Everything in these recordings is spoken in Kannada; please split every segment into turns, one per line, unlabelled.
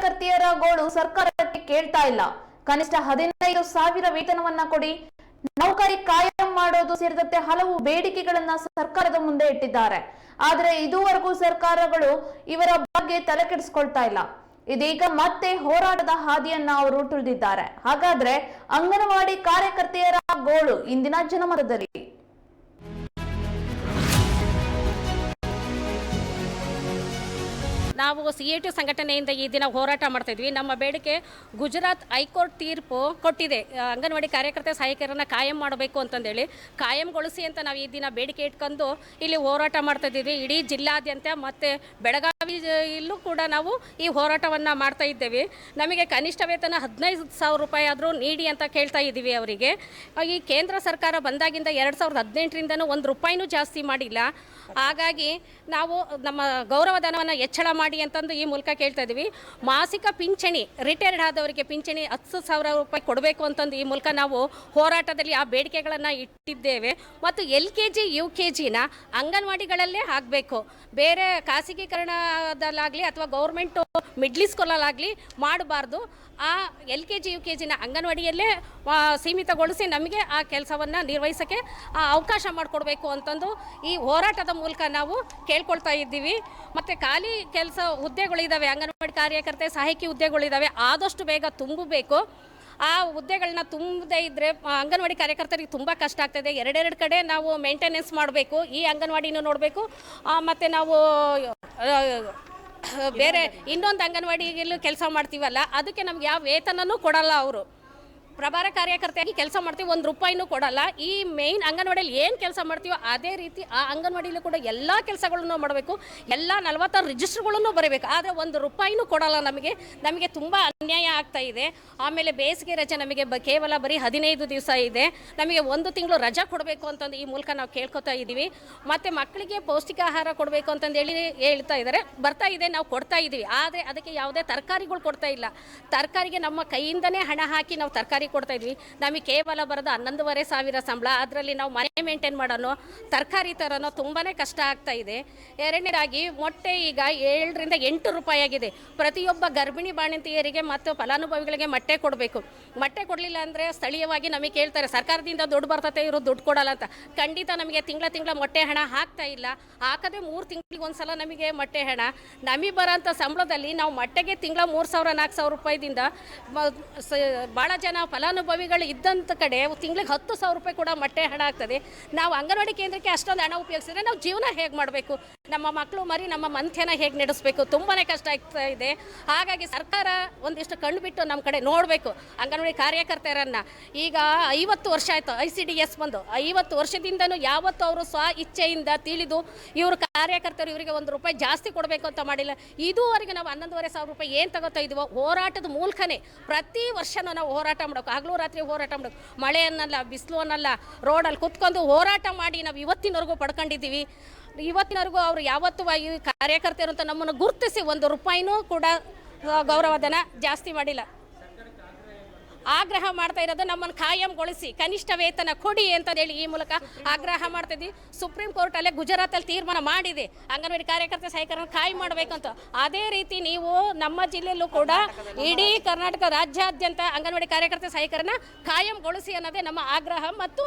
ಕಾರ್ಯಕರ್ತೆಯರ ಗೋಳು ಸರ್ಕಾರಕ್ಕೆ ಕೇಳ್ತಾ ಇಲ್ಲ. ಕನಿಷ್ಠ ಹದಿನೈದು ಸಾವಿರ ವೇತನವನ್ನ ಕೊಡಿ. ನೌಕರಿ ಕಾಯಂ ಮಾಡೋದು ಸೇರಿದಂತೆ ಹಲವು ಬೇಡಿಕೆಗಳನ್ನ ಸರ್ಕಾರದ ಮುಂದೆ ಇಟ್ಟಿದ್ದಾರೆ. ಆದ್ರೆ ಇದುವರೆಗೂ ಸರ್ಕಾರಗಳು ಇವರ ಬಗ್ಗೆ ತಲೆ ಕೆಡಿಸ್ಕೊಳ್ತಾ ಇಲ್ಲ. ಇದೀಗ ಮತ್ತೆ ಹೋರಾಟದ ಹಾದಿಯನ್ನ ಅವರು ತುಳಿದಿದ್ದಾರೆ ಹಾಗಾದ್ರೆ ಅಂಗನವಾಡಿ ಕಾರ್ಯಕರ್ತೆಯರ ಗೋಳು ಇಂದಿನ ಜನಮತದಲ್ಲಿ.
ನಾವು ಸಿ ಎ ಟಿ ಸಂಘಟನೆಯಿಂದ ಈ ದಿನ ಹೋರಾಟ ಮಾಡ್ತಾ ಇದ್ವಿ. ನಮ್ಮ ಬೇಡಿಕೆ ಗುಜರಾತ್ ಹೈಕೋರ್ಟ್ ತೀರ್ಪು ಕೊಟ್ಟಿದೆ. ಅಂಗನವಾಡಿ ಕಾರ್ಯಕರ್ತೆ ಸಹಾಯಕರನ್ನ ಕಾಯಂ ಮಾಡಬೇಕು ಅಂತಂದೇಳಿ ಕಾಯಂಗೊಳಿಸಿ ಅಂತ ನಾವು ಈ ದಿನ ಬೇಡಿಕೆ ಇಟ್ಕೊಂಡು ಇಲ್ಲಿ ಹೋರಾಟ ಮಾಡ್ತಾ ಇದ್ದೀವಿ. ಇಡೀ ಜಿಲ್ಲಾದ್ಯಂತ ಮತ್ತು ಬೆಳಗಾವಿ ಇಲ್ಲೂ ಕೂಡ ನಾವು ಈ ಹೋರಾಟವನ್ನು ಮಾಡ್ತಾ ಇದ್ದೇವೆ. ನಮಗೆ ಕನಿಷ್ಠ ವೇತನ ಹದಿನೈದು ಸಾವಿರ ರೂಪಾಯಿ ಆದರೂ ನೀಡಿ ಅಂತ ಕೇಳ್ತಾ ಇದ್ದೀವಿ ಅವರಿಗೆ. ಈ ಕೇಂದ್ರ ಸರ್ಕಾರ ಬಂದಾಗಿಂದ ಎರಡು ಸಾವಿರದ ಹದಿನೆಂಟರಿಂದನೂ ಒಂದು ರೂಪಾಯಿನೂ ಜಾಸ್ತಿ ಮಾಡಿಲ್ಲ. ಹಾಗಾಗಿ ನಾವು ನಮ್ಮ ಗೌರವಧನವನ್ನು ಹೆಚ್ಚಳ ಮಾಡಿ ಅಂತಂದು ಈ ಮೂಲಕ ಕೇಳ್ತಾ ಇದ್ದೀವಿ ಮಾಸಿಕ ಪಿಂಚಣಿ ರಿಟೈರ್ಡ್ ಆದವರಿಗೆ ಪಿಂಚಣಿ ಹತ್ತು ಸಾವಿರ ರೂಪಾಯಿ ಕೊಡಬೇಕು ಅಂತಂದು ಈ ಮೂಲಕ ನಾವು ಹೋರಾಟದಲ್ಲಿ ಆ ಬೇಡಿಕೆಗಳನ್ನು ಇಟ್ಟಿದ್ದೇವೆ. ಮತ್ತು L K G U K ಜಿನ ಅಂಗನವಾಡಿಗಳಲ್ಲೇ ಆಗಬೇಕು ಬೇರೆ ಖಾಸಗೀಕರಣದಲ್ಲಾಗಲಿ ಅಥವಾ ಗೌರ್ಮೆಂಟು ಮಿಡ್ಲ್ ಸ್ಕೂಲಲ್ಲಾಗಲಿ ಮಾಡಬಾರ್ದು. ಆ L K G U K ಜಿನ ಅಂಗನವಾಡಿಯಲ್ಲೇ ಸೀಮಿತಗೊಳಿಸಿ ನಮಗೆ ಆ ಕೆಲಸವನ್ನು ನಿರ್ವಹಿಸೋಕ್ಕೆ ಆ, ಅವಕಾಶ ಮಾಡಿಕೊಡ್ಬೇಕು ಅಂತಂದು ಈ ಹೋರಾಟದ ಮೂಲಕ ನಾವು ಕೇಳ್ಕೊಳ್ತಾ ಇದ್ದೀವಿ. ಮತ್ತು ಖಾಲಿ ಕೆಲಸ ಹುದ್ದೆಗಳಿದ್ದಾವೆ ಅಂಗನವಾಡಿ ಕಾರ್ಯಕರ್ತೆ ಸಹಾಯಕಿ ಹುದ್ದೆಗಳಿದ್ದಾವೆ ಆದಷ್ಟು ಬೇಗ ತುಂಬಬೇಕು. ಆ ಹುದ್ದೆಗಳನ್ನ ತುಂಬದೇ ಇದ್ದರೆ ಅಂಗನವಾಡಿ ಕಾರ್ಯಕರ್ತರಿಗೆ ತುಂಬ ಕಷ್ಟ ಆಗ್ತದೆ. ಎರಡೆರಡು ಕಡೆ ನಾವು ಮೇಂಟೆನೆನ್ಸ್ ಮಾಡಬೇಕು. ಈ ಅಂಗನವಾಡಿನೂ ನೋಡಬೇಕು. ಮತ್ತು ನಾವು ಬೇರೆ ಇನ್ನೊಂದು ಅಂಗನವಾಡಿಯಲ್ಲೂ ಕೆಲಸ ಮಾಡ್ತೀವಲ್ಲ, ಅದಕ್ಕೆ ನಮ್ಗೆ ಯಾವ ವೇತನನೂ ಕೊಡಲ್ಲ ಅವರು. ಪ್ರಭಾರ ಕಾರ್ಯಕರ್ತೆಯಾಗಿ ಕೆಲಸ ಮಾಡ್ತೀವಿ, ಒಂದು ರೂಪಾಯಿನೂ ಕೊಡಲ್ಲ. ಈ ಮೇಯ್ನ್ ಅಂಗನವಾಡಿಯಲ್ಲಿ ಏನು ಕೆಲಸ ಮಾಡ್ತೀವೋ ಅದೇ ರೀತಿ ಆ ಅಂಗನವಾಡಿಯಲ್ಲೂ ಕೂಡ ಎಲ್ಲ ಕೆಲಸಗಳನ್ನು ಮಾಡಬೇಕು. ಎಲ್ಲ ನಲವತ್ತಾರು ರಿಜಿಸ್ಟ್ರ್ಗಳನ್ನು ಬರಬೇಕು. ಆದರೆ ಒಂದು ರೂಪಾಯಿನೂ ಕೊಡಲ್ಲ ನಮಗೆ. ನಮಗೆ ತುಂಬ ಅನ್ಯಾಯ ಆಗ್ತಾ ಇದೆ. ಆಮೇಲೆ ಬೇಸಿಗೆ ರಜೆ ನಮಗೆ ಬ ಕೇವಲ ಬರೀ ಹದಿನೈದು ದಿವಸ ಇದೆ. ನಮಗೆ ಒಂದು ತಿಂಗಳು ರಜಾ ಕೊಡಬೇಕು ಅಂತಂದು ಈ ಮೂಲಕ ನಾವು ಕೇಳ್ಕೊತಾ ಇದ್ದೀವಿ. ಮತ್ತು ಮಕ್ಕಳಿಗೆ ಪೌಷ್ಟಿಕ ಆಹಾರ ಕೊಡಬೇಕು ಅಂತಂದೇಳಿ ಹೇಳ್ತಾ ಇದ್ದಾರೆ. ಬರ್ತಾ ಇದೆ, ನಾವು ಕೊಡ್ತಾ ಇದ್ದೀವಿ. ಆದರೆ ಅದಕ್ಕೆ ಯಾವುದೇ ತರಕಾರಿಗಳು ಕೊಡ್ತಾ ಇಲ್ಲ. ತರಕಾರಿಗೆ ನಮ್ಮ ಕೈಯಿಂದನೇ ಹಣ ಹಾಕಿ ನಾವು ತರಕಾರಿ ಕೊಡ್ತಾ ಇದ್ವಿ. ನಮಗೆ ಕೇವಲ ಬರೋದು ಹನ್ನೊಂದುವರೆ ಸಾವಿರ ಸಂಬಳ. ಅದರಲ್ಲಿ ನಾವು ಮನೆ ಮೇಂಟೈನ್ ಮಾಡೋನು, ತರಕಾರಿ ತರೋನೋ ತುಂಬಾ ಕಷ್ಟ ಆಗ್ತಾ ಇದೆ. ಎರಡನೇದಾಗಿ ಮೊಟ್ಟೆ ಈಗ ಏಳರಿಂದ ಎಂಟು ರೂಪಾಯಿ ಆಗಿದೆ. ಪ್ರತಿಯೊಬ್ಬ ಗರ್ಭಿಣಿ ಬಾಣಂತಿಯರಿಗೆ ಮತ್ತು ಫಲಾನುಭವಿಗಳಿಗೆ ಮೊಟ್ಟೆ ಕೊಡಬೇಕು. ಮೊಟ್ಟೆ ಕೊಡಲಿಲ್ಲ ಅಂದರೆ ಸ್ಥಳೀಯವಾಗಿ ನಮಗೆ ಕೇಳ್ತಾರೆ, ಸರ್ಕಾರದಿಂದ ದುಡ್ಡು ಬರ್ತತೆ, ಇವರು ದುಡ್ಡು ಕೊಡಲ್ಲ ಅಂತ. ಖಂಡಿತ ನಮಗೆ ತಿಂಗಳ ತಿಂಗಳ ಮೊಟ್ಟೆ ಹಣ ಹಾಕ್ತಾ ಇಲ್ಲ. ಹಾಕದೆ ಮೂರು ತಿಂಗಳಿಗೆ ಒಂದ್ಸಲ ನಮಗೆ ಮೊಟ್ಟೆ ಹಣ. ನಮಗೆ ಬರೋಂಥ ಸಂಬಳದಲ್ಲಿ ನಾವು ಮೊಟ್ಟೆಗೆ ತಿಂಗಳ ಮೂರು ಸಾವಿರ, ನಾಲ್ಕು ಸಾವಿರ ರೂಪಾಯಿದಿಂದ ಭಾಳ ಜನ ಫಲಾನುಭವಿಗಳು ಇದ್ದಂಥ ಕಡೆ ತಿಂಗಳಿಗೆ ಹತ್ತು ಸಾವಿರ ರೂಪಾಯಿ ಕೂಡ ಮೊಟ್ಟೆ ಹಣ ಆಗ್ತದೆ. ನಾವು ಅಂಗನವಾಡಿ ಕೇಂದ್ರಕ್ಕೆ ಅಷ್ಟೊಂದು ಹಣ ಉಪಯೋಗಿಸಿದ್ರೆ ನಾವು ಜೀವನ ಹೇಗೆ ಮಾಡಬೇಕು? ನಮ್ಮ ಮಕ್ಕಳು ಮರಿ ನಮ್ಮ ಮಂಥ್ಯನ ಹೇಗೆ ನಡೆಸಬೇಕು? ತುಂಬಾ ಕಷ್ಟ ಆಗ್ತಾ ಇದೆ. ಹಾಗಾಗಿ ಸರ್ಕಾರ ಒಂದಿಷ್ಟು ಕಣ್ಣು ಬಿಟ್ಟು ನಮ್ಮ ಕಡೆ ನೋಡಬೇಕು. ಅಂಗನವಾಡಿ ಕಾರ್ಯಕರ್ತೆಯರನ್ನು ಈಗ ಐವತ್ತು ವರ್ಷ ಆಯಿತು, ಐ ಸಿ ಡಿ ಎಸ್ ಬಂದು. ಐವತ್ತು ವರ್ಷದಿಂದನೂ ಯಾವತ್ತೂ ಅವರು ಸ್ವ ಇಚ್ಛೆಯಿಂದ ತಿಳಿದು ಇವರು ಕಾರ್ಯಕರ್ತರು ಇವರಿಗೆ ಒಂದು ರೂಪಾಯಿ ಜಾಸ್ತಿ ಕೊಡಬೇಕು ಅಂತ ಮಾಡಿಲ್ಲ. ಇದುವರೆಗೆ ನಾವು ಹನ್ನೊಂದುವರೆ ಸಾವಿರ ರೂಪಾಯಿ ಏನು ತಗೋತಾ ಇದೀವೋ ಹೋರಾಟದ ಮೂಲಕನೇ ಪ್ರತಿ ವರ್ಷನೂ ನಾವು ಹೋರಾಟ ಮಾಡೋಕೆ ಹಗಲು ರಾತ್ರಿ ಹೋರಾಟ ಮಾಡೋಕೆ ಮಳೆ ಅನ್ನಲ್ಲ ಬಿಸಿಲು ಅನ್ನಲ್ಲ ರೋಡಲ್ಲಿ ಕುತ್ಕೊಂಡು ಹೋರಾಟ ಮಾಡಿ ನಾವು ಇವತ್ತಿನವರೆಗೂ ಪಡ್ಕೊಂಡಿದ್ದೀವಿ. ಇವತ್ತಿನವರೆಗೂ ಅವರು ಯಾವತ್ತೂ ಕಾರ್ಯಕರ್ತರು ಅಂತ ನಮ್ಮನ್ನು ಗುರುತಿಸಿ ಒಂದು ರೂಪಾಯಿನೂ ಕೂಡ ಗೌರವಧನ ಜಾಸ್ತಿ ಮಾಡಿಲ್ಲ. ಆಗ್ರಹ ಮಾಡ್ತಾ ಇರೋದು ನಮ್ಮನ್ನು ಕಾಯಂಗೊಳಿಸಿ ಕನಿಷ್ಠ ವೇತನ ಕೊಡಿ ಅಂತ ಹೇಳಿ ಈ ಮೂಲಕ ಆಗ್ರಹ ಮಾಡ್ತಾ ಇದ್ವಿ ಸುಪ್ರೀಂ ಕೋರ್ಟಲ್ಲೇ ಗುಜರಾತಲ್ಲಿ ತೀರ್ಮಾನ ಮಾಡಿದೆ. ಅಂಗನವಾಡಿ ಕಾರ್ಯಕರ್ತೆ ಸಹಾಯಕರನ್ನು ಕಾಯಿ ಮಾಡಬೇಕಂತ. ಅದೇ ರೀತಿ ನೀವು ನಮ್ಮ ಜಿಲ್ಲೆಯಲ್ಲೂ ಕೂಡ ಇಡೀ ಕರ್ನಾಟಕ ರಾಜ್ಯಾದ್ಯಂತ ಅಂಗನವಾಡಿ ಕಾರ್ಯಕರ್ತೆ ಸಹಾಯಕರನ್ನ ಕಾಯಂಗೊಳಿಸಿ ಅನ್ನೋದೇ ನಮ್ಮ ಆಗ್ರಹ ಮತ್ತು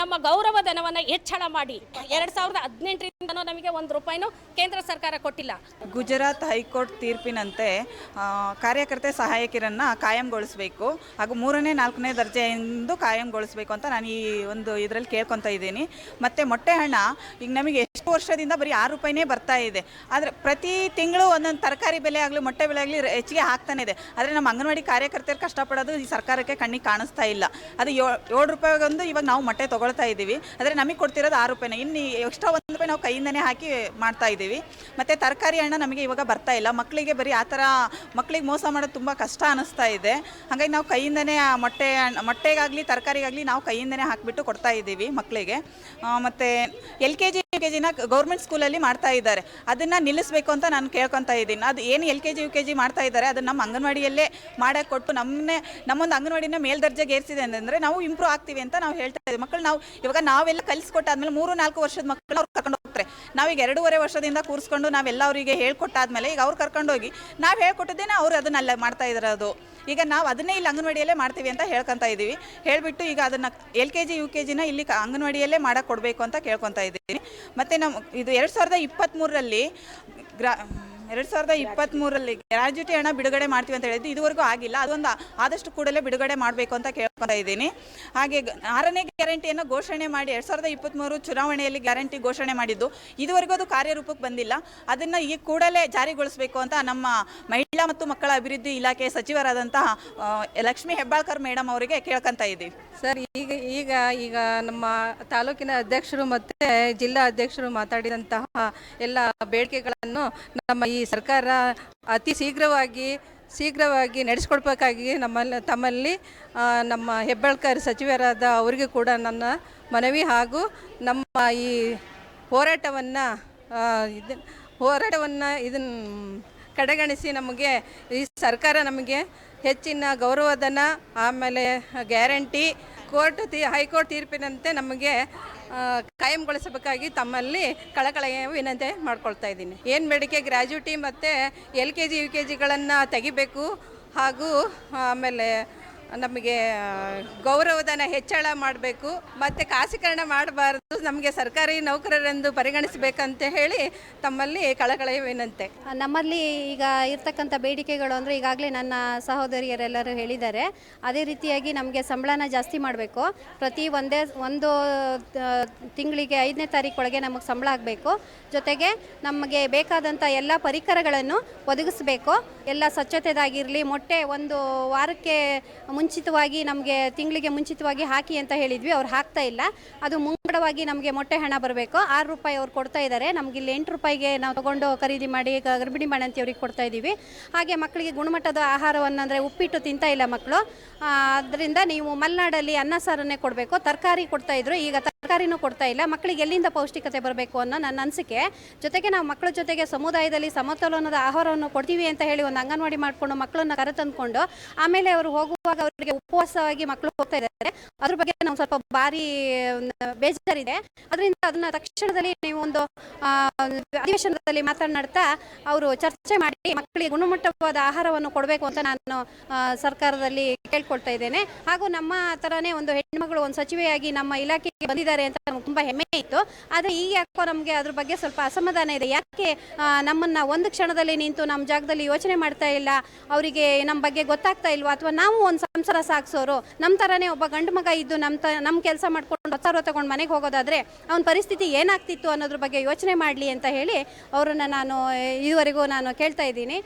ನಮ್ಮ ಗೌರವಧನವನ್ನು ಹೆಚ್ಚಳ ಮಾಡಿ. ಎರಡು ಸಾವಿರದ ಹದಿನೆಂಟರಿಂದ ನಮಗೆ ಒಂದು ರೂಪಾಯಿನೂ ಕೇಂದ್ರ ಸರ್ಕಾರ ಕೊಟ್ಟಿಲ್ಲ.
ಗುಜರಾತ್ ಹೈಕೋರ್ಟ್ ತೀರ್ಪಿನಂತೆ ಕಾರ್ಯಕರ್ತ ಕಾರ್ಯಕರ್ತೆ ಖಾಯಂಗೊಳಿಸಬೇಕು. ಹಾಗೂ ಮೂರನೇ, ನಾಲ್ಕನೇ ದರ್ಜೆಯಿಂದ ಕಾಯಂಗೊಳಿಸಬೇಕು ಅಂತ ನಾನು ಈ ಒಂದು ಇದರಲ್ಲಿ ಕೇಳ್ಕೊತಾ ಇದ್ದೀನಿ. ಮತ್ತು ಮೊಟ್ಟೆ ಹಣ, ಈಗ ನಮಗೆ ಎಷ್ಟು ವರ್ಷದಿಂದ ಬರೀ ಆರು ರೂಪಾಯಿನೇ ಬರ್ತಾ ಇದೆ. ಆದರೆ ಪ್ರತಿ ತಿಂಗಳು ಒಂದೊಂದು ತರಕಾರಿ ಬೆಲೆ ಆಗಲಿ, ಮೊಟ್ಟೆ ಬೆಲೆ ಆಗಲಿ ಹೆಚ್ಚಿಗೆ ಆಗ್ತಾನೆ ಇದೆ. ಆದರೆ ನಮ್ಮ ಅಂಗನವಾಡಿ ಕಾರ್ಯಕರ್ತರು ಕಷ್ಟಪಡೋದು ಈ ಸರ್ಕಾರಕ್ಕೆ ಕಣ್ಣಿಗೆ ಕಾಣಿಸ್ತಾ ಇಲ್ಲ. ಅದು ಏಳು ರೂಪಾಯಿಗೊಂದು ಇವಾಗ ನಾವು ಮೊಟ್ಟೆ ತೊಗೊಳ್ತಾ ಇದ್ದೀವಿ. ಆದರೆ ನಮಗೆ ಕೊಡ್ತಿರೋದು ಆರು ರೂಪಾಯಿನ. ಇನ್ನು ಎಕ್ಸ್ಟ್ರಾ ಒಂದು ರೂಪಾಯಿ ನಾವು ಕೈಯಿಂದನೇ ಹಾಕಿ ಮಾಡ್ತಾ ಇದ್ದೀವಿ. ಮತ್ತು ತರಕಾರಿ ಹಣ ನಮಗೆ ಇವಾಗ ಬರ್ತಾ ಇಲ್ಲ. ಮಕ್ಕಳಿಗೆ ಬರೀ ಆ ಥರ ಮಕ್ಕಳಿಗೆ ಮೋಸ ಮಾಡೋದು ತುಂಬ ಕಷ್ಟ ಅನ್ನಿಸ್ತಾ ಇದೆ. ಹಾಗಾಗಿ ನಾವು ಕೈಯಿಂದನೇ ಆ ಮೊಟ್ಟೆ, ಮೊಟ್ಟೆಗಾಗಲಿ, ತರಕಾರಿಗಾಗಲಿ ನಾವು ಕೈಯಿಂದನೇ ಹಾಕಿಬಿಟ್ಟು ಕೊಡ್ತಾ ಇದ್ದೀವಿ ಮಕ್ಕಳಿಗೆ ಮತ್ತು L K G, U K ಜಿನ ಗೌರ್ಮೆಂಟ್ ಸ್ಕೂಲಲ್ಲಿ ಮಾಡ್ತಾ ಇದ್ದಾರೆ. ಅದನ್ನು ನಿಲ್ಲಿಸಬೇಕು ಅಂತ ನಾನು ಕೇಳ್ಕೊತಾ ಇದ್ದೀನಿ. ಅದು ಏನು L K G, U K G ಮಾಡ್ತಾ ಇದ್ದಾರೆ, ಅದನ್ನು ನಮ್ಮ ಅಂಗನವಾಡಿಯಲ್ಲೇ ಮಾಡೋಕೆ ಕೊಟ್ಟು ನಮ್ಮನ್ನೇ ನಮ್ಮೊಂದು ಅಂಗನವಾಡಿನ ಮೇಲ್ದರ್ಜೆಗೆ ಏರಿಸಿದೆ ಅಂತಂದರೆ ನಾವು ಇಂಪ್ರೂವ್ ಆಗ್ತೀವಿ ಅಂತ ನಾವು ಹೇಳ್ತಾ ಇದ್ದೀವಿ. ಮಕ್ಕಳು ನಾವು, ಇವಾಗ ನಾವೆಲ್ಲ ಕಲಿಸ್ಕೊಟ್ಟಾದ್ಮೇಲೆ ಮೂರು ನಾಲ್ಕು ವರ್ಷದ ಮಕ್ಕಳು ಅವ್ರು ಕರ್ಕೊಂಡು ಹೋಗ್ತಾರೆ ನಾವೀಗ ಎರಡೂವರೆ ವರ್ಷದಿಂದ ಕೂರಿಸ್ಕೊಂಡು ನಾವೆಲ್ಲ ಅವರಿಗೆ ಹೇಳ್ಕೊಟ್ಟಾದ್ಮೇಲೆ ಈಗ ಅವ್ರು ಕರ್ಕೊಂಡೋಗಿ ನಾವು ಹೇಳ್ಕೊಟ್ಟಿದ್ದೇನೆ ಅವ್ರು ಅದನ್ನ ಅಲ್ಲೇ ಮಾಡ್ತಾ ಇರೋದು. ಈಗ ನಾವು ಅದನ್ನೇ ಇಲ್ಲಿ ಅಂಗನವಾಡಿಯಲ್ಲೇ ಮಾಡ್ತೀವಿ ಅಂತ ಹೇಳ್ಕೊತಾ ಇದ್ದೀವಿ ಹೇಳಿಬಿಟ್ಟು ಈಗ ಅದನ್ನು L K G, U K ಜಿನ ಇಲ್ಲಿ ಅಂಗನವಾಡಿಯಲ್ಲೇ ಮಾಡಕ್ಕೆ ಕೊಡಬೇಕು ಅಂತ ಕೇಳ್ಕೊತಾ ಇದ್ದೀನಿ ಮತ್ತು ನಮ್ಮ ಇದು ಎರಡು ಸಾವಿರದ ಇಪ್ಪತ್ತ್ಮೂರರಲ್ಲಿ ಗ್ರಾ ಎರಡು ಸಾವಿರದ ಇಪ್ಪತ್ತ್ಮೂರರಲ್ಲಿ ಗ್ರಾಜ್ಯುಟಿ ಹಣ ಬಿಡುಗಡೆ ಮಾಡ್ತೀವಿ ಅಂತ ಹೇಳಿದ್ದು ಇದುವರೆಗೂ ಆಗಿಲ್ಲ. ಅದೊಂದು ಆದಷ್ಟು ಕೂಡಲೇ ಬಿಡುಗಡೆ ಮಾಡಬೇಕು ಅಂತ ಕೇಳ್ಕೊತಾ ಇದ್ದೀನಿ. ಹಾಗೆ ಆರನೇ ಗ್ಯಾರಂಟಿಯನ್ನು ಘೋಷಣೆ ಮಾಡಿ ಎರಡು ಸಾವಿರದ ಇಪ್ಪತ್ತ್ಮೂರು ಚುನಾವಣೆಯಲ್ಲಿ ಗ್ಯಾರಂಟಿ ಘೋಷಣೆ ಮಾಡಿದ್ದು. ಇದುವರೆಗೂ ಅದು ಕಾರ್ಯರೂಪಕ್ಕೆ ಬಂದಿಲ್ಲ. ಅದನ್ನು ಈ ಕೂಡಲೇ ಜಾರಿಗೊಳಿಸಬೇಕು ಅಂತ ನಮ್ಮ ಮಹಿಳಾ ಮತ್ತು ಮಕ್ಕಳ ಅಭಿವೃದ್ಧಿ ಇಲಾಖೆ ಸಚಿವರಾದಂತಹ ಲಕ್ಷ್ಮೀ ಹೆಬ್ಬಾಳ್ಕರ್ ಮೇಡಮ್ ಅವರಿಗೆ ಕೇಳ್ಕೊತಾ ಇದ್ದೀವಿ
ಸರ್, ಈಗ ಈಗ ಈಗ ನಮ್ಮ ತಾಲೂಕಿನ ಅಧ್ಯಕ್ಷರು ಮತ್ತು ಜಿಲ್ಲಾ ಅಧ್ಯಕ್ಷರು ಮಾತಾಡಿದಂತಹ ಎಲ್ಲ ಬೇಡಿಕೆಗಳನ್ನು ನಮ್ಮ ಈ ಸರ್ಕಾರ ಅತಿ ಶೀಘ್ರವಾಗಿ ಶೀಘ್ರವಾಗಿ ನಡೆಸ್ಕೊಡ್ಬೇಕಾಗಿ ನಮ್ಮಲ್ಲಿ, ತಮ್ಮಲ್ಲಿ ನಮ್ಮ ಹೆಬ್ಬಾಳ್ಕರ್ ಸಚಿವರಾದ ಅವರಿಗೆ ಕೂಡ ನನ್ನ ಮನವಿ ಹಾಗೂ ನಮ್ಮ ಈ ಹೋರಾಟವನ್ನು ಇದು ಹೋರಾಟವನ್ನು ಇದನ್ನು ಕಡೆಗಣಿಸಿ ನಮಗೆ ಈ ಸರ್ಕಾರ ನಮಗೆ ಹೆಚ್ಚಿನ ಗೌರವಧನ, ಆಮೇಲೆ ಗ್ಯಾರಂಟಿ, ಕೋರ್ಟ್ ತೀ, ಹೈಕೋರ್ಟ್ ತೀರ್ಪಿನಂತೆ ನಮಗೆ ಕಾಯಂಗೊಳಿಸಬೇಕಾಗಿ ತಮ್ಮಲ್ಲಿ ಕಳಕಳೆಯ ವಿನಂತಿ ಮಾಡ್ಕೊಳ್ತಾ ಇದ್ದೀನಿ. ಏನು ಬೇಡಿಕೆ ಗ್ರ್ಯಾಜುಟಿ ಮತ್ತು L K G, U K ಜಿಗಳನ್ನು ತೆಗಿಬೇಕು ಹಾಗೂ ಆಮೇಲೆ ನಮಗೆ ಗೌರವಧನ ಹೆಚ್ಚಳ ಮಾಡಬೇಕು, ಮತ್ತು ಖಾಸೀಕರಣ ಮಾಡಬಾರ್ದು, ನಮಗೆ ಸರ್ಕಾರಿ ನೌಕರರೆಂದು ಪರಿಗಣಿಸಬೇಕಂತ ಹೇಳಿ ತಮ್ಮಲ್ಲಿ ಕಳಕಳ ವಿನಂತೆ
ನಮ್ಮಲ್ಲಿ ಈಗ ಇರ್ತಕ್ಕಂಥ ಬೇಡಿಕೆಗಳು ಅಂದರೆ ಈಗಾಗಲೇ ನನ್ನ ಸಹೋದರಿಯರೆಲ್ಲರೂ ಹೇಳಿದ್ದಾರೆ. ಅದೇ ರೀತಿಯಾಗಿ ನಮಗೆ ಸಂಬಳನ ಜಾಸ್ತಿ ಮಾಡಬೇಕು. ಪ್ರತಿ ಒಂದೇ, ಒಂದು ತಿಂಗಳಿಗೆ ಐದನೇ ತಾರೀಕೊಳಗೆ ನಮಗೆ ಸಂಬಳ ಆಗಬೇಕು. ಜೊತೆಗೆ ನಮಗೆ ಬೇಕಾದಂಥ ಎಲ್ಲ ಪರಿಕರಗಳನ್ನು ಒದಗಿಸಬೇಕು. ಎಲ್ಲ ಸ್ವಚ್ಛತೆದಾಗಿರಲಿ, ಮೊಟ್ಟೆ ಒಂದು ವಾರಕ್ಕೆ ಮುಂಚಿತವಾಗಿ ನಮಗೆ ತಿಂಗಳಿಗೆ ಮುಂಚಿತವಾಗಿ ಹಾಕಿ ಅಂತ ಹೇಳಿದ್ವಿ, ಅವ್ರು ಹಾಕ್ತಾ ಇಲ್ಲ. ಅದು ಮುಂಗಡವಾಗಿ ನಮಗೆ ಮೊಟ್ಟೆ ಹಣ ಬರಬೇಕು. ಆರು ರೂಪಾಯಿ ಅವ್ರು ಕೊಡ್ತಾ ಇದ್ದಾರೆ ನಮಗೆ ಇಲ್ಲಿ ಎಂಟು ರೂಪಾಯಿಗೆ ನಾವು ತಗೊಂಡು ಖರೀದಿ ಮಾಡಿ, ಗ- ಅಂತ ಬಾಣಂತಿಯವ್ರಿಗೆ ಕೊಡ್ತಾ ಇದ್ದೀವಿ ಹಾಗೆ ಮಕ್ಕಳಿಗೆ ಗುಣಮಟ್ಟದ ಆಹಾರವನ್ನು ಅಂದರೆ ಉಪ್ಪಿಟ್ಟು ತಿಂತಾ ಇಲ್ಲ ಮಕ್ಕಳು. ಅದರಿಂದ ನೀವು ಮಲೆನಾಡಲ್ಲಿ ಅನ್ನ ಸಾರನ್ನೇ ಕೊಡಬೇಕು. ತರಕಾರಿ ಕೊಡ್ತಾ ಇದ್ರು. ಈಗ ತರಕಾರಿನೂ ಕೊಡ್ತಾ ಇಲ್ಲ. ಮಕ್ಕಳಿಗೆ ಎಲ್ಲಿಂದ ಪೌಷ್ಟಿಕತೆ ಬರಬೇಕು ಅನ್ನೋ ನನ್ನ ಅನಿಸಿಕೆ. ಜೊತೆಗೆ ನಾವು ಮಕ್ಕಳ ಜೊತೆಗೆ ಸಮುದಾಯದಲ್ಲಿ ಸಮತೋಲನದ ಆಹಾರವನ್ನು ಕೊಡ್ತೀವಿ ಅಂತ ಹೇಳಿ ಒಂದು ಅಂಗನವಾಡಿ ಮಾಡಿಕೊಂಡು ಮಕ್ಕಳನ್ನ ಕರೆತಂದ್ಕೊಂಡು, ಆಮೇಲೆ ಅವರು ಹೋಗುವಾಗ ಅವರಿಗೆ ಉಪವಾಸವಾಗಿ ಮಕ್ಕಳು ಹೋಗ್ತಾ ಇದ್ದಾರೆ. ಅದ್ರ ಬಗ್ಗೆ ನಾವು ಸ್ವಲ್ಪ ಭಾರಿ ಬೇಜಾರಿದೆ. ಅದರಿಂದ ಅದನ್ನ ತಕ್ಷಣದಲ್ಲಿ ನೀವು ಒಂದು ಅಧಿವೇಶನದಲ್ಲಿ ಮಾತನಾಡ್ತಾ ಅವರು ಚರ್ಚೆ ಮಾಡಿ ಮಕ್ಕಳಿಗೆ ಗುಣಮಟ್ಟವಾದ ಆಹಾರವನ್ನು ಕೊಡಬೇಕು ಅಂತ ನಾನು ಸರ್ಕಾರದಲ್ಲಿ ಕೇಳ್ಕೊಳ್ತಾ ಇದ್ದೇನೆ. ಹಾಗೂ ನಮ್ಮ ಥರನೇ ಒಂದು ಹೆಣ್ಮಗಳು ಒಂದು ಸಚಿವೆಯಾಗಿ ನಮ್ಮ ಇಲಾಖೆಗೆ ಬಂದಿದ್ದಾರೆ ಅಂತ ತುಂಬಾ ಹೆಮ್ಮೆ ಇತ್ತು. ಆದರೆ ಈಗ ಯಾಕೋ ನಮಗೆ ಅದ್ರ ಬಗ್ಗೆ ಸ್ವಲ್ಪ ಅಸಮಾಧಾನ ಇದೆ. ಯಾಕೆ ನಮ್ಮನ್ನ ಒಂದು ಕ್ಷಣದಲ್ಲಿ ನಿಂತು ನಮ್ಮ ಜಾಗದಲ್ಲಿ ಯೋಚನೆ ಮಾಡ್ತಾ ಇಲ್ಲ, ಅವರಿಗೆ ನಮ್ಮ ಬಗ್ಗೆ ಗೊತ್ತಾಗ್ತಾ ಇಲ್ವಾ? ಅಥವಾ ನಾವು ಒಂದು ಸಂಸಾರ ಸಾಗಿಸೋರು ನಮ್ಮ ಥರನೇ ಒಬ್ಬ ಗಂಡು ಮಗ ಇದ್ದು ನಮ್ಮ ತ ನಮ್ಮ ಕೆಲಸ ಮಾಡ್ಕೊಂಡು ಹೊತ್ತಾರೋ ತಗೊಂಡು ಮನೆಗೆ ಹೋಗೋದಾದ್ರೆ ಅವನ ಪರಿಸ್ಥಿತಿ ಏನಾಗ್ತಿತ್ತು ಅನ್ನೋದ್ರ ಬಗ್ಗೆ ಯೋಚನೆ ಮಾಡಲಿ ಅಂತ ಹೇಳಿ ಅವರನ್ನು ನಾನು ಇದುವರೆಗೂ ನಾನು ಕೇಳ್ತಾ ಇದ್ದೀನಿ.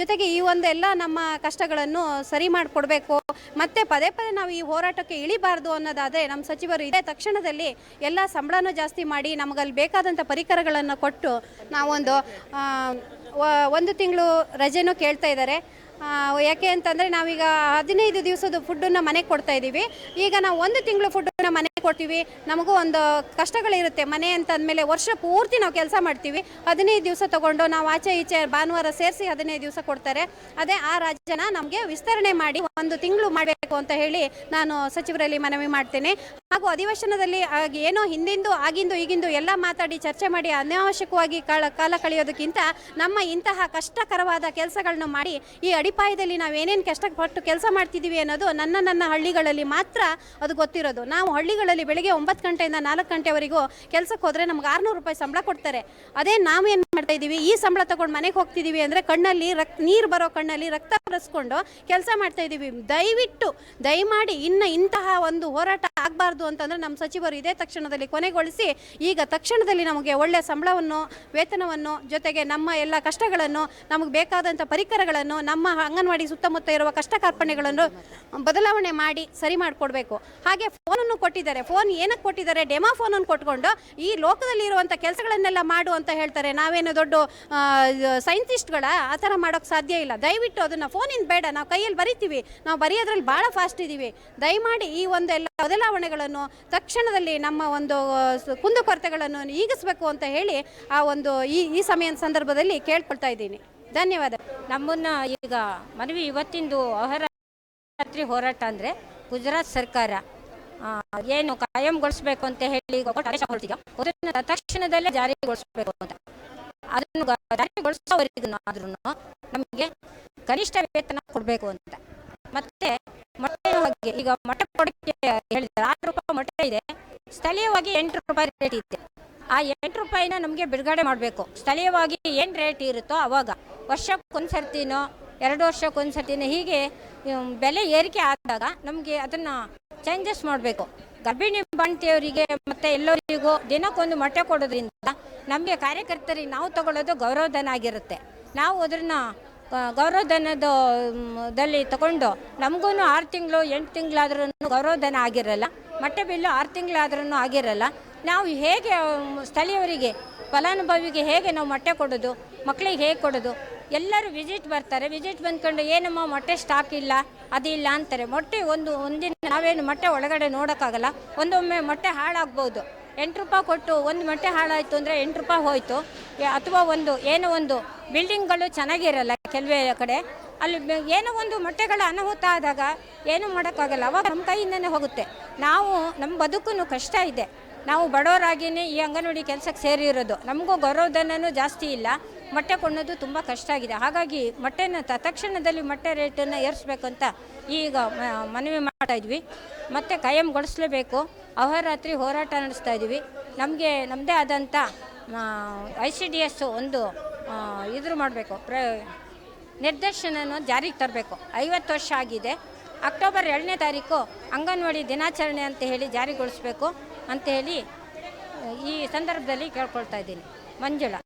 ಜೊತೆಗೆ ಈ ಒಂದೆಲ್ಲ ನಮ್ಮ ಕಷ್ಟಗಳನ್ನು ಸರಿ ಮಾಡಿಕೊಡ್ಬೇಕು. ಮತ್ತೆ ಪದೇ ಪದೇ ನಾವು ಈ ಹೋರಾಟಕ್ಕೆ ಇಳಿಬಾರ್ದು ಅನ್ನೋದಾದರೆ ನಮ್ಮ ಸಚಿವರು ಇದೇ ತಕ್ಷಣದಲ್ಲಿ ಎಲ್ಲ ಸಂಬಳನೂ ಜಾಸ್ತಿ ಮಾಡಿ ನಮಗಲ್ಲಿ ಬೇಕಾದಂಥ ಪರಿಕರಗಳನ್ನು ಕೊಟ್ಟು ನಾವೊಂದು ಒಂದು ತಿಂಗಳು ರಜೆನೂ ಕೇಳ್ತಾ ಇದ್ದಾರೆ. ಯಾಕೆ ಅಂತಂದರೆ ನಾವೀಗ ಹದಿನೈದು ದಿವಸದ ಫುಡ್ಡನ್ನು ಮನೆಗೆ ಕೊಡ್ತಾ ಇದ್ದೀವಿ. ಈಗ ನಾವು ಒಂದು ತಿಂಗಳು ಫುಡ್ಡನ್ನು ಮನೆಗೆ ಕೊಡ್ತೀವಿ. ನಮಗೂ ಒಂದು ಕಷ್ಟಗಳಿರುತ್ತೆ. ಮನೆ ಅಂತಂದಮೇಲೆ ವರ್ಷ ಪೂರ್ತಿ ನಾವು ಕೆಲಸ ಮಾಡ್ತೀವಿ. ಹದಿನೈದು ದಿವಸ ತೊಗೊಂಡು ನಾವು ಆಚೆ ಈಚೆ ಭಾನುವಾರ ಸೇರಿಸಿ ಹದಿನೈದು ದಿವಸ ಕೊಡ್ತಾರೆ. ಅದೇ ಆ ರಾಜ್ಯನ ನಮಗೆ ವಿಸ್ತರಣೆ ಮಾಡಿ ಒಂದು ತಿಂಗಳು ಮಾಡಬೇಕು. ಅಂತ ಹೇಳಿ ನಾನು ಸಚಿವರಲ್ಲಿ ಮನವಿ ಮಾಡ್ತೇನೆ. ಹಾಗೂ ಅಧಿವೇಶನದಲ್ಲಿ ಏನೋ ಹಿಂದಿಂದು, ಆಗಿಂದು, ಈಗಿಂದು ಎಲ್ಲ ಮಾತಾಡಿ ಚರ್ಚೆ ಮಾಡಿ ಅನಾವಶ್ಯಕವಾಗಿ ಕಾಲ ಕಳೆಯೋದಕ್ಕಿಂತ ನಮ್ಮ ಇಂತಹ ಕಷ್ಟಕರವಾದ ಕೆಲಸಗಳನ್ನು ಮಾಡಿ ಈ ಅಡಿಪಾಯದಲ್ಲಿ ನಾವು ಏನೇನು ಕಷ್ಟಪಟ್ಟು ಕೆಲಸ ಮಾಡ್ತಿದ್ದೀವಿ ಅನ್ನೋದು ನನ್ನ ನನ್ನ ಹಳ್ಳಿಗಳಲ್ಲಿ ಮಾತ್ರ ಅದು ಗೊತ್ತಿರೋದು. ನಾವು ಹಳ್ಳಿಗಳಲ್ಲಿ ಬೆಳಿಗ್ಗೆ ಒಂಬತ್ತು ಗಂಟೆಯಿಂದ ನಾಲ್ಕು ಗಂಟೆವರೆಗೂ ಕೆಲಸಕ್ಕೆ ಹೋದರೆ ನಮ್ಗೆ ಆರುನೂರು ರೂಪಾಯಿ ಸಂಬಳ ಕೊಡ್ತಾರೆ. ಅದೇ ನಾವೇನು ಮಾಡ್ತಾ ಇದ್ದೀವಿ. ಈ ಸಂಬಳ ತಗೊಂಡು ಮನೆಗೆ ಹೋಗ್ತಿದ್ದೀವಿ ಅಂದರೆ ಕಣ್ಣಲ್ಲಿ ರಕ್, ನೀರು ಬರೋ ಕಣ್ಣಲ್ಲಿ ರಕ್ತ ಬರೆಸ್ಕೊಂಡು ಕೆಲಸ ಮಾಡ್ತಾ ಇದ್ದೀವಿ. ದಯವಿಟ್ಟು, ದಯಮಾಡಿ ಇನ್ನು ಇಂತಹ ಒಂದು ಹೋರಾಟ ಆಗಬಾರ್ದು ಅಂತಂದರೆ ನಮ್ಮ ಸಚಿವರು ಇದೇ ತಕ್ಷಣದಲ್ಲಿ ಕೊನೆಗೊಳಿಸಿ, ಈಗ ತಕ್ಷಣದಲ್ಲಿ ನಮಗೆ ಒಳ್ಳೆಯ ಸಂಬಳವನ್ನು, ವೇತನವನ್ನು, ಜೊತೆಗೆ ನಮ್ಮ ಎಲ್ಲ ಕಷ್ಟಗಳನ್ನು, ನಮಗೆ ಬೇಕಾದಂಥ ಪರಿಕರಗಳನ್ನು, ನಮ್ಮ ಅಂಗನವಾಡಿ ಸುತ್ತಮುತ್ತ ಇರುವ ಕಷ್ಟ ಕಾರ್ಪಣೆಗಳನ್ನು ಬದಲಾವಣೆ ಮಾಡಿ ಸರಿ ಮಾಡಿಕೊಡ್ಬೇಕು. ಹಾಗೆ ಫೋನನ್ನು ಕೊಟ್ಟಿದ್ದಾರೆ. ಫೋನ್ ಏನಕ್ಕೆ ಕೊಟ್ಟಿದ್ದಾರೆ? ಡೆಮಾ ಫೋನನ್ನು ಕೊಟ್ಕೊಂಡು ಈ ಲೋಕದಲ್ಲಿ ಇರುವಂಥ ಕೆಲಸಗಳನ್ನೆಲ್ಲ ಮಾಡು ಅಂತ ಹೇಳ್ತಾರೆ. ನಾವೇನು ದೊಡ್ಡ ಸೈಂಟಿಸ್ಟ್ಗಳ ಆ ಥರ ಮಾಡೋಕ್ಕೆ ಸಾಧ್ಯ ಇಲ್ಲ. ದಯವಿಟ್ಟು ಅದನ್ನು ಫೋನಿಂದ ಬೇಡ. ನಾವು ಕೈಯಲ್ಲಿ ಬರಿತೀವಿ. ನಾವು ಬರೆಯೋದ್ರಲ್ಲಿ ಭಾಳ ಫಾಸ್ಟ್ ಇದ್ದೀವಿ ದಯಮಾಡಿ ಈ ಒಂದು ಎಲ್ಲ ಬದಲಾವಣೆಗಳನ್ನು ತಕ್ಷಣದಲ್ಲಿ ನಮ್ಮ ಒಂದು ಕುಂದುಕೊರತೆಗಳನ್ನು ಈಗಿಸಬೇಕು ಅಂತ ಹೇಳಿ ಆ ಒಂದು ಈ ಈ ಸಮಯ ಸಂದರ್ಭದಲ್ಲಿ ಕೇಳ್ಕೊಳ್ತಾ ಇದ್ದೀನಿ. ಧನ್ಯವಾದ.
ನಮ್ಮನ್ನು ಈಗ ಮನವಿ ಇವತ್ತಿಂದು ಅಹರಾತ್ರಿ ಹೋರಾಟ ಅಂದರೆ ಗುಜರಾತ್ ಸರ್ಕಾರ ಏನು ಕಾಯಂಗೊಳಿಸಬೇಕು ಅಂತ ಹೇಳಿ ತಕ್ಷಣದಲ್ಲೇ ಜಾರಿಗೊಳಿಸಬೇಕು ಅಂತ. ಅದನ್ನು ಜಾರಿಗೊಳಿಸೋವರೆಗೂ ಆದ್ರೂ ನಮಗೆ ಕನಿಷ್ಠ ವೇತನ ಕೊಡಬೇಕು ಅಂತ. ಮತ್ತೆ ಮೊಟ್ಟೆ ಬಗ್ಗೆ ಈಗ ಮೊಟ್ಟೆ ಕೊಡಕ್ಕೆ ಹೇಳಿದ್ದಾರೆ ಆರು ರೂಪಾಯಿ ಮೊಟ್ಟೆ ಇದೆ, ಸ್ಥಳೀಯವಾಗಿ ಎಂಟು ರೂಪಾಯಿ ರೇಟ್ ಇದೆ ಆ ಎಂಟು ರೂಪಾಯಿನ ನಮಗೆ ಬಿಡುಗಡೆ ಮಾಡಬೇಕು. ಸ್ಥಳೀಯವಾಗಿ ಏನು ರೇಟ್ ಇರುತ್ತೋ ಅವಾಗ, ವರ್ಷಕ್ಕೊಂದ್ಸರ್ತಿನೋ, ಎರಡು ವರ್ಷಕ್ಕೊಂದ್ಸರ್ತಿನೋ ಹೀಗೆ ಬೆಲೆ ಏರಿಕೆ ಆದಾಗ ನಮಗೆ ಅದನ್ನು ಚೇಂಜಸ್ ಮಾಡಬೇಕು. ಗರ್ಭಿಣಿ ಬಾಣ್ತಿಯವರಿಗೆ ಮತ್ತು ಎಲ್ಲರಿಗೂ ದಿನಕ್ಕೊಂದು ಮೊಟ್ಟೆ ಕೊಡೋದ್ರಿಂದ ನಮಗೆ ಕಾರ್ಯಕರ್ತರಿಗೆ ನಾವು ತಗೊಳ್ಳೋದು ಗೌರವಧನ ಆಗಿರುತ್ತೆ. ನಾವು ಅದನ್ನು ಗೌರವಧನದ ದಲ್ಲಿ ತಗೊಂಡು ನಮಗೂ ಆರು ತಿಂಗಳು, ಎಂಟು ತಿಂಗಳಾದ್ರೂ ಗೌರವಧನ ಆಗಿರಲ್ಲ, ಮೊಟ್ಟೆ ಬಿಲ್ಲು ಆರು ತಿಂಗಳಾದ್ರೂ ಆಗಿರಲ್ಲ. ನಾವು ಹೇಗೆ ಸ್ಥಳೀಯವರಿಗೆ ಫಲಾನುಭವಿಗೆ ಹೇಗೆ ನಾವು ಮೊಟ್ಟೆ ಕೊಡೋದು ಮಕ್ಕಳಿಗೆ ಹೇಗೆ ಕೊಡೋದು, ಎಲ್ಲರೂ ವಿಸಿಟ್ ಬರ್ತಾರೆ. ವಿಸಿಟ್ ಬಂದ್ಕೊಂಡು ಏನಮ್ಮ ಮೊಟ್ಟೆ ಸ್ಟಾಕ್ ಇಲ್ಲ, ಅದು ಇಲ್ಲ ಅಂತಾರೆ. ಮೊಟ್ಟೆ ಒಂದು, ಒಂದಿನ ನಾವೇನು ಮೊಟ್ಟೆ ಒಳಗಡೆ ನೋಡೋಕ್ಕಾಗಲ್ಲ, ಒಂದೊಮ್ಮೆ ಮೊಟ್ಟೆ ಹಾಳಾಗ್ಬೋದು. ಎಂಟು ರೂಪಾಯಿ ಕೊಟ್ಟು ಒಂದು ಮೊಟ್ಟೆ ಹಾಳಾಯಿತು ಅಂದರೆ ಎಂಟು ರೂಪಾಯಿ ಹೋಯಿತು. ಅಥವಾ ಒಂದು, ಏನೋ ಒಂದು ಬಿಲ್ಡಿಂಗ್ಗಳು ಚೆನ್ನಾಗಿರಲ್ಲ ಕೆಲವೇ ಕಡೆ. ಅಲ್ಲಿ ಏನೋ ಒಂದು ಮೊಟ್ಟೆಗಳ ಅನಾಹುತ ಆದಾಗ ಏನೂ ಮಾಡೋಕ್ಕಾಗಲ್ಲ. ಅವಾಗ ನಮ್ಮ ಕೈಯಿಂದನೇ ಹೋಗುತ್ತೆ. ನಾವು, ನಮ್ಮ ಬದುಕು ಕಷ್ಟ ಇದೆ. ನಾವು ಬಡವರಾಗಿಯೇ ಈ ಅಂಗನವಾಡಿ ಕೆಲಸಕ್ಕೆ ಸೇರಿರೋದು. ನಮಗೂ ಗೌರವಧನೂ ಜಾಸ್ತಿ ಇಲ್ಲ. ಮೊಟ್ಟೆ ಕೊಳ್ಳೋದು ತುಂಬ ಕಷ್ಟ ಆಗಿದೆ. ಹಾಗಾಗಿ ಮೊಟ್ಟೆನ ತಕ್ಷಣದಲ್ಲಿ ಮೊಟ್ಟೆ ರೇಟನ್ನು ಏರಿಸ್ಬೇಕಂತ ಈಗ ಮನವಿ ಮಾಡ್ತಾ ಇದ್ವಿ. ಮತ್ತು ಕಾಯಂಗೊಳಿಸಲೇಬೇಕು. ಅಹೋರಾತ್ರಿ ಹೋರಾಟ ನಡೆಸ್ತಾ ಇದ್ದೀವಿ. ನಮಗೆ ನಮ್ಮದೇ ಆದಂಥ ಐ ಸಿ ಡಿ ಎಸ್ ಒಂದು ಇದ್ರ ಮಾಡಬೇಕು. ಪ್ರ, ನಿರ್ದೇಶನನ ಜಾರಿಗೆ ತರಬೇಕು. ಐವತ್ತು ವರ್ಷ ಆಗಿದೆ. ಅಕ್ಟೋಬರ್ ಎರಡನೇ ತಾರೀಕು ಅಂಗನವಾಡಿ ದಿನಾಚರಣೆ ಅಂತ ಹೇಳಿ ಜಾರಿಗೊಳಿಸಬೇಕು ಅಂತ ಹೇಳಿ, ಈ ಸಂದರ್ಭದಲ್ಲಿ ಕೇಳ್ಕೊಳ್ತಾ ಇದ್ದೀನಿ. ಮಂಜುಳಾ.